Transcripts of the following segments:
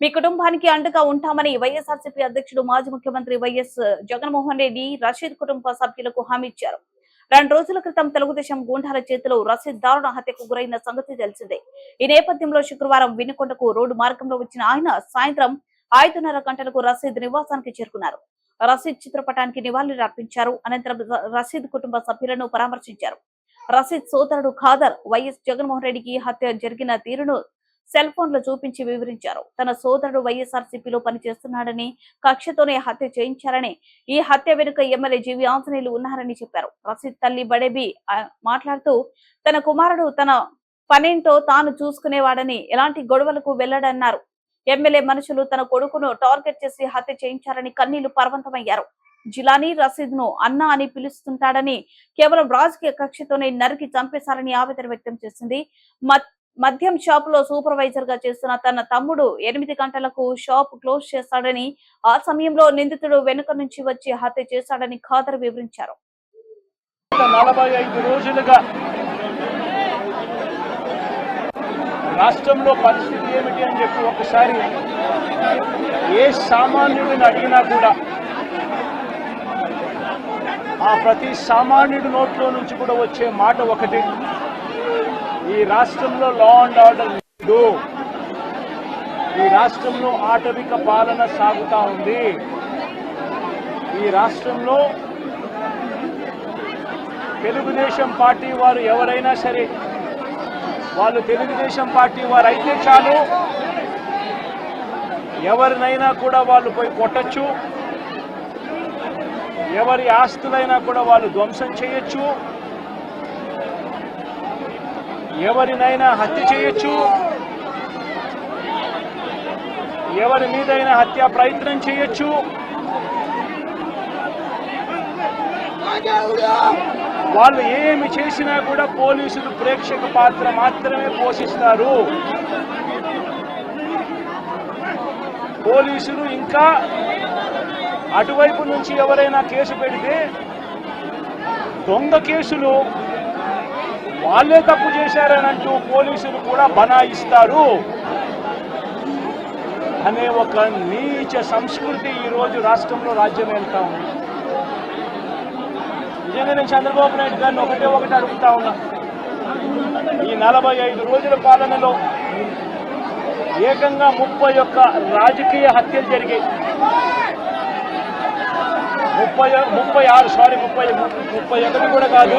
మీ కుటుంబానికి అండగా ఉంటామని వైఎస్ఆర్సీపీ అధ్యక్షుడు మాజీ ముఖ్యమంత్రి వైఎస్ జగన్మోహన్ రెడ్డి రషీద్ కుటుంబ సభ్యులకు హామీ ఇచ్చారు. రెండు రోజుల క్రితం తెలుగుదేశం గూండాల చేతిలో రషీద్ దారుణ హత్యకు గురైన సంగతి తెలిసిందే. ఈ నేపథ్యంలో శుక్రవారం వినుకొండకు రోడ్డు మార్గంలో వచ్చిన ఆయన సాయంత్రం ఐదున్నర గంటలకు రషీద్ నివాసానికి చేరుకున్నారు. రషీద్ చిత్రపటానికి నివాళులు అర్పించారు. అనంతరం ర- రషీద్ కుటుంబ సభ్యులను పరామర్శించారు. రషీద్ సోదరుడు ఖాదర్ వైఎస్ జగన్మోహన్ రెడ్డికి హత్య జరిగిన తీరును సెల్ ఫోన్లో చూపించి వివరించారు. తన సోదరుడు వైఎస్ఆర్సీపీలో పనిచేస్తున్నాడని కక్షతోనే హత్య చేయించారని ఈ హత్య వెనుక ఎమ్మెల్యే జీవి ఆంజనేయులు ఉన్నారని చెప్పారు. రషీద్ తల్లి బడేబి మాట్లాడుతూ తన కుమారుడు తన పనేంటో తాను చూసుకునేవాడని ఎలాంటి గొడవలకు వెళ్ళడన్నారు ఎమ్మెల్యే మనుషులు తన కొడుకును టార్గెట్ చేసి హత్య చేయించారని కన్నీళ్ళు పర్వంతమయ్యారు. జిలానీ రషీద్ను అన్న అని పిలుస్తుంటాడని కేవలం రాజకీయ కక్షతోనే నరికి చంపేశారని ఆవేదన వ్యక్తం చేసింది. మద్యం షాప్లో సూపర్వైజర్గా చేస్తున్న తన తమ్ముడు ఎనిమిది గంటలకు షాప్ క్లోజ్ చేస్తాడని ఆ సమయంలో నిందితుడు వెనుక నుంచి వచ్చి హత్య చేశాడని ఖాదర్ వివరించారు. రాష్ట్రంలో పరిస్థితి ఏమిటి అని చెప్పి ఒకసారి ఏ సామాన్యుడిని అడిగినా కూడా ఆ ప్రతి సామాన్యుడి నోట్లో నుంచి కూడా వచ్చే మాట ఒకటి ఈ రాష్ట్రంలో లా అండ్ ఆర్డర్ లేదు. ఈ రాష్ట్రంలో ఆటవిక పాలన సాగుతా ఉంది. ఈ రాష్ట్రంలో తెలుగుదేశం పార్టీ వారు ఎవరైనా సరే వాళ్ళు తెలుగుదేశం పార్టీ వారు అయితే చాలు. ఎవరినైనా కూడా వాళ్ళు పోయి కొట్టచ్చు. ఎవరి ఆస్తులైనా కూడా వాళ్ళు ధ్వంసం చేయొచ్చు. ఎవరినైనా హత్య చేయొచ్చు. ఎవరి మీదైనా హత్య ప్రయత్నం చేయొచ్చు. వాళ్ళు ఏమి చేసినా కూడా పోలీసులు ప్రేక్షక పాత్ర మాత్రమే పోషిస్తారు. పోలీసులు ఇంకా అటువైపు నుంచి ఎవరైనా కేసు పెడితే దొంగ కేసులు వాళ్ళే తప్పు చేశారని అంటూ పోలీసులు కూడా బనాయిస్తారు అనే ఒక నీచ సంస్కృతి ఈరోజు రాష్ట్రంలో రాజ్యం వెళ్తా ఉంది. నిజంగా నేను చంద్రబాబు నాయుడు గారిని ఒకటే ఒకటి అడుగుతా ఉన్నా. ఈ నలభై ఐదు రోజుల పాలనలో ఏకంగా ముప్పై ఒక్క రాజకీయ హత్యలు జరిగాయి. ముప్పై ముప్పై ఆరు సారీ ముప్పై ముప్పై ఒకటి కూడా కాదు.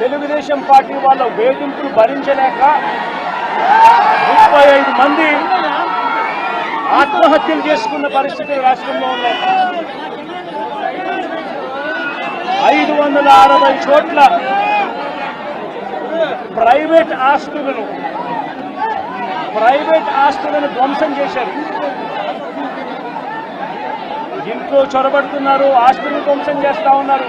తెలుగుదేశం పార్టీ వాళ్ళ వేధింపులు భరించలేక ముప్పై ఐదు మంది ఆత్మహత్యలు చేసుకున్న పరిస్థితులు రాష్ట్రంలో ఉన్నాయి ఐదు వందల అరవై చోట్ల ప్రైవేట్ ఆస్తులను ప్రైవేట్ ఆస్తులను ధ్వంసం చేశారు. ఇంట్లో చొరబడుతున్నారు ఆస్తులను ధ్వంసం చేస్తా ఉన్నారు.